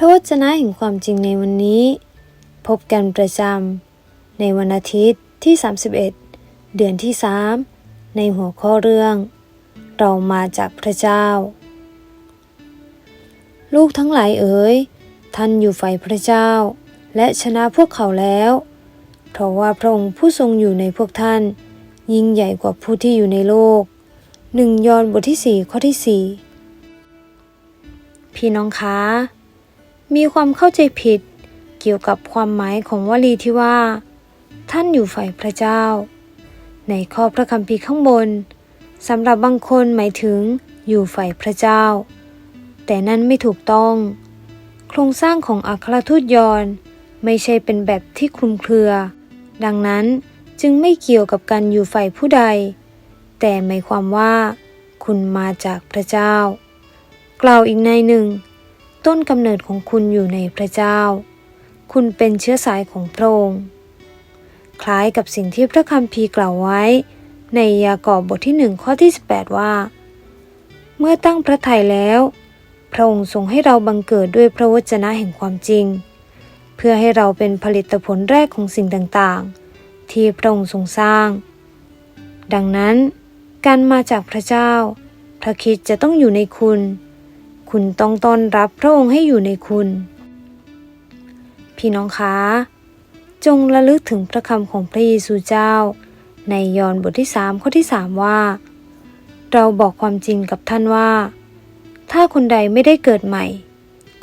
พระวจนะแห่งความจริงในวันนี้ พบกันประจำในวันอาทิตย์ที่ 31 เดือนที่ 3 ในหัวข้อเรื่อง เรามาจากพระเจ้า ลูกทั้งหลายเอ๋ยท่านอยู่ฝ่ายพระเจ้า และชนะพวกเขาแล้ว เพราะว่าพระองค์ผู้ทรงอยู่ในพวกท่าน ยิ่งใหญ่กว่าผู้ที่อยู่ในโลกหนึ่งยอห์นบทที่ 4 ข้อที่ 4 พี่น้องคะ มีความเข้าใจผิด เกี่ยวกับความหมายของวลีที่ว่า ท่านอยู่ฝ่ายพระเจ้า ในข้อพระคัมภีร์ข้างบนสำหรับบางคนหมายถึงอยู่ฝ่ายพระเจ้า แต่นั่นไม่ถูกต้อง โครงสร้างของอัครทูตยอนไม่ใช่เป็นแบบที่คลุมเครือ ดังนั้นจึงไม่เกี่ยวกับการอยู่ฝ่ายผู้ใด แต่หมายความว่า คุณมาจากพระเจ้า กล่าวอีกในหนึ่ง ต้นกำเนิดของคุณอยู่ในพระเจ้า คุณเป็นเชื้อสายของพระองค์คล้ายกับสิ่งที่พระคัมภีร์กล่าวไว้ ในยากอบบทที่หนึ่งข้อที่ 18 ว่า เมื่อตั้งพระทัยแล้ว พระองค์ทรงให้เราบังเกิดด้วยพระวจนะแห่งความจริง เพื่อให้เราเป็นผลิตผลแรกของสิ่งต่างๆ ที่พระองค์ทรงสร้าง ดังนั้น การมาจากพระเจ้า พระคิดจะต้องอยู่ในคุณ คุณต้องต้อนรับพระองค์ให้อยู่ในคุณ พี่น้องคะ จงระลึกถึงพระคำของพระเยซูเจ้า ในยอห์นบทที่สามข้อที่สามว่า เราบอกความจริงกับท่านว่า ถ้าคนใดไม่ได้เกิดใหม่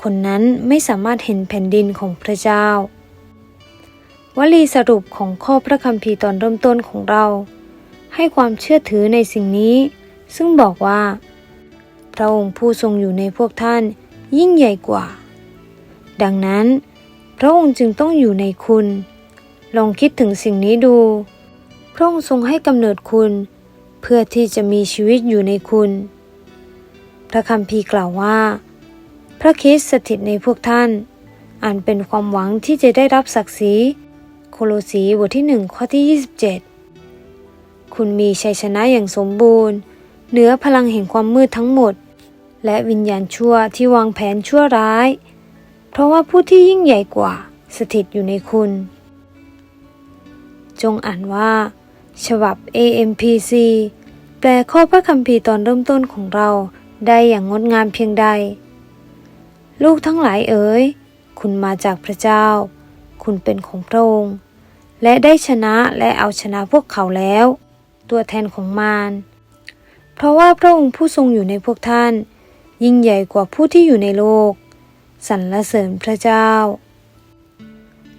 คนนั้นไม่สามารถเห็นแผ่นดินของพระเจ้า วลีสรุปของข้อพระคัมภีร์ตอนเริ่มต้นของเรา ให้ความเชื่อถือในสิ่งนี้ ซึ่งบอกว่า พระองค์ผู้ทรงอยู่ในพวกท่านยิ่งใหญ่กว่า ดังนั้น พระองค์จึงต้องอยู่ในคุณ ลองคิดถึงสิ่งนี้ดู พระองค์ทรงให้กำเนิดคุณ เพื่อที่จะมีชีวิตอยู่ในคุณ พระคัมภีร์กล่าวว่า พระคริสต์สถิตในพวกท่านอันเป็นความหวังที่จะได้รับศักดิ์ศรีโคโลสีบทที่หนึ่งข้อที่ 27 คุณมีชัยชนะอย่างสมบูรณ์ เหนือพลังแห่งความมืดทั้งหมด และวิญญาณชั่วที่วางแผนชั่วร้าย เพราะว่าผู้ที่ยิ่งใหญ่กว่าสถิตอยู่ในคุณ จงอ่านว่า ฉบับ AMPC แปลข้อพระคัมภีร์ตอนเริ่มต้นของเราได้อย่างงดงามเพียงใด ลูกทั้งหลายเอ๋ย คุณมาจากพระเจ้า คุณเป็นของพระองค์ และได้ชนะและเอาชนะพวกเขาแล้ว ตัวแทนของมาร เพราะว่าพระองค์ผู้ทรงอยู่ในพวกท่าน ยิ่งใหญ่กว่าผู้ที่อยู่ในโลกสรรเสริญพระเจ้า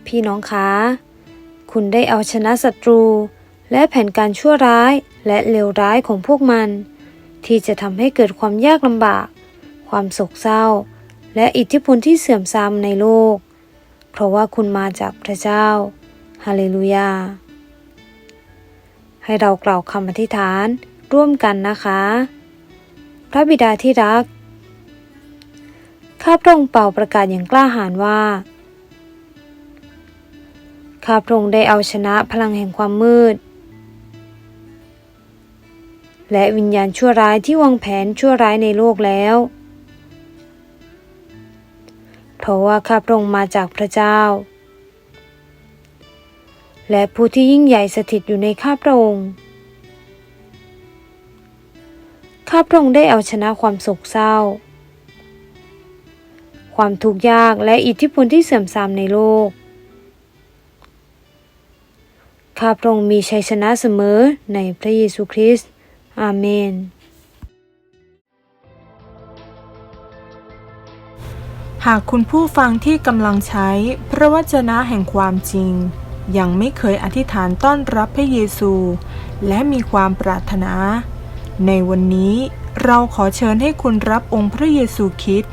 พี่น้องคะคุณได้เอาชนะศัตรู และแผนการชั่วร้ายและเลวร้ายของพวกมัน ที่จะทำให้เกิดความยากลำบาก ความโศกเศร้า และอิทธิพลที่เสื่อมทรามในโลก เพราะว่าคุณมาจากพระเจ้าฮาเลลูยาให้เรากล่าวคำอธิษฐานร่วมกันนะคะ พระบิดาที่รัก ข้าพระองค์เป่าประกาศอย่างกล้าหาญว่าข้าพระองค์ได้เอาชนะพลังแห่งความมืด และวิญญาณชั่วร้ายที่วางแผนชั่วร้ายในโลกแล้ว เพราะว่าข้าพระองค์มาจากพระเจ้า และผู้ที่ยิ่งใหญ่สถิตอยู่ในข้าพระองค์ข้าพระองค์ได้เอาชนะความโศกเศร้า ความทุกข์ยากและอิทธิพลที่เสื่อมทรามในโลก ข้าพระองค์มีชัยชนะเสมอในพระเยซูคริสต์ อาเมน หากคุณผู้ฟังที่กำลังใช้พระวจนะแห่งความจริง ยังไม่เคยอธิษฐานต้อนรับพระเยซู และมีความปรารถนา ในวันนี้เราขอเชิญให้คุณรับองค์พระเยซูคริสต์